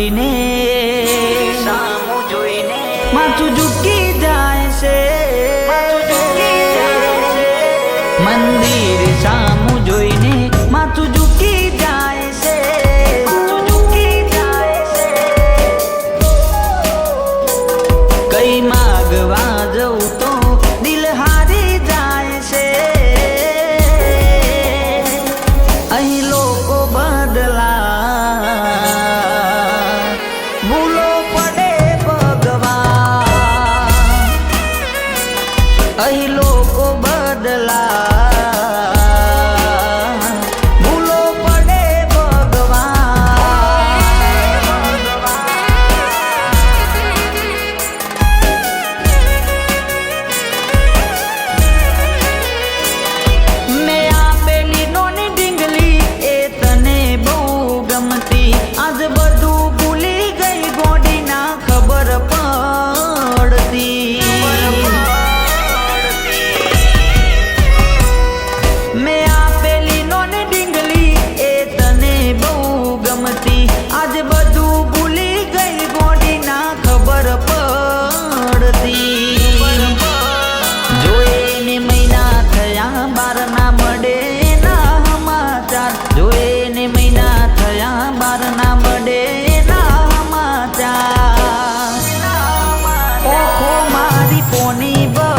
ঋণে અહીં લોકો બદલા জীবনী বা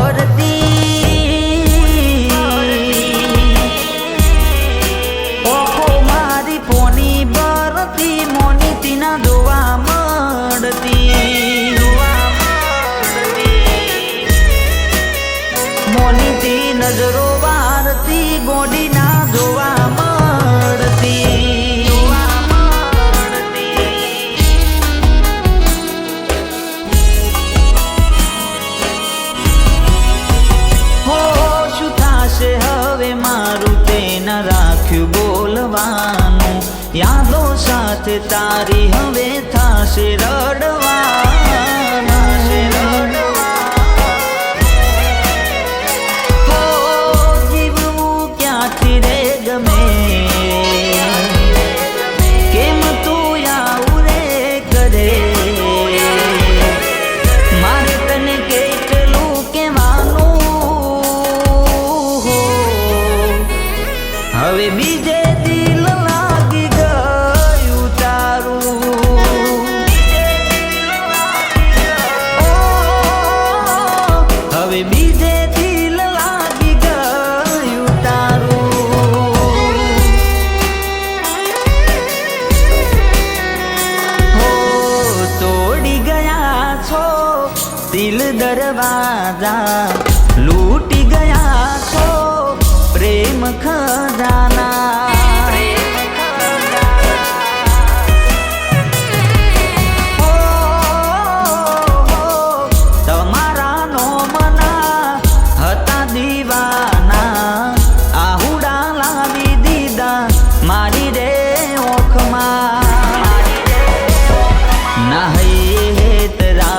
યાદો સાથે તારી હવે થાશે રડ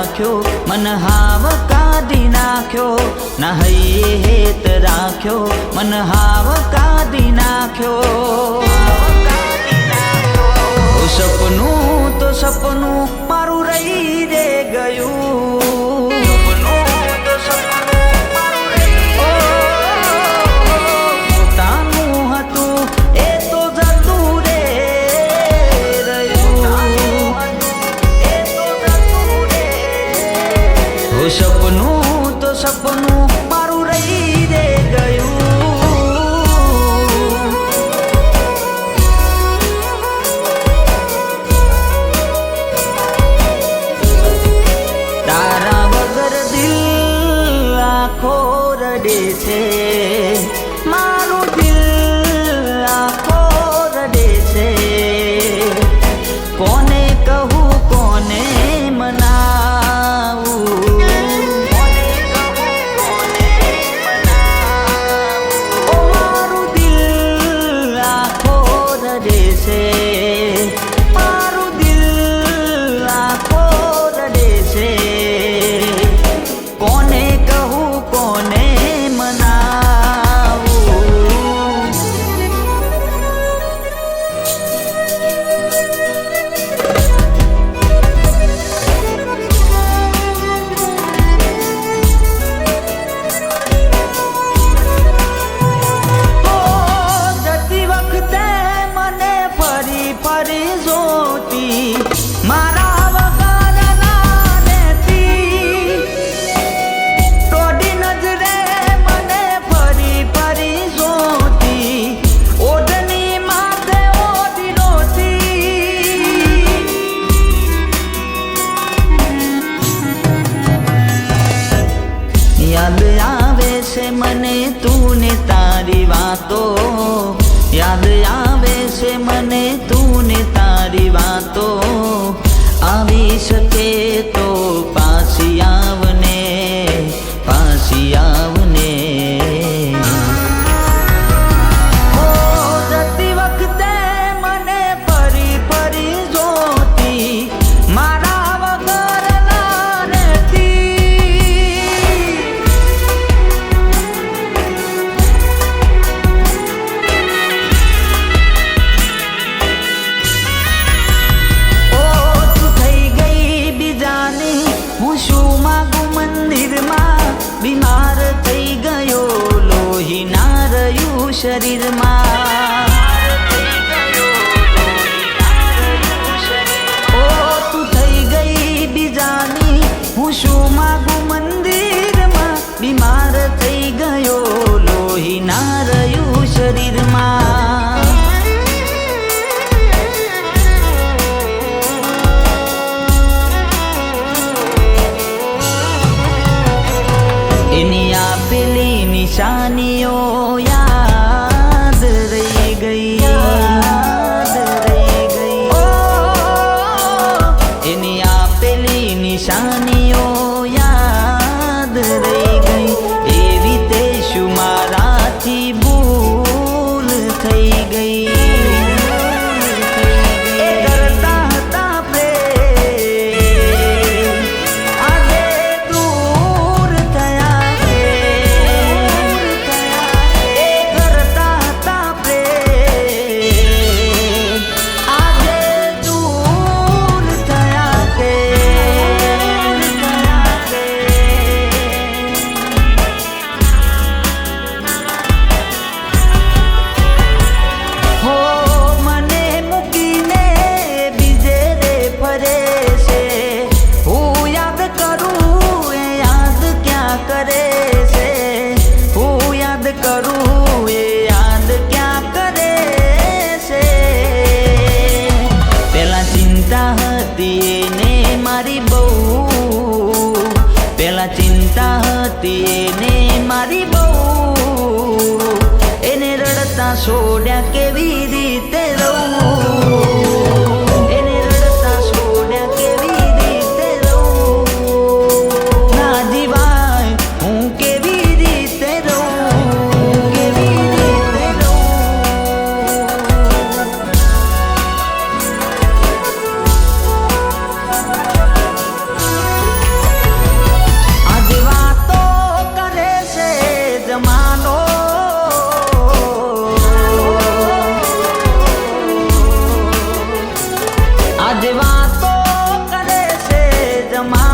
રાખ્યો મન હાવ કાઢી નાખ્યો. ના હૈયે હેત રાખ્યો, મન હાવ કાઢી નાખ્યો. સપનું, તો સપનું મારું રહી રે ગયું. કહું કોને? disappear. નિશાનીઓ યાદ રહી ગઈ એની આપેલી નિશાનીઓ યાદ રહી ગઈ એવી તે શું મારાથી ભૂલ થઈ છોડ્યા કેવી રીતે? amar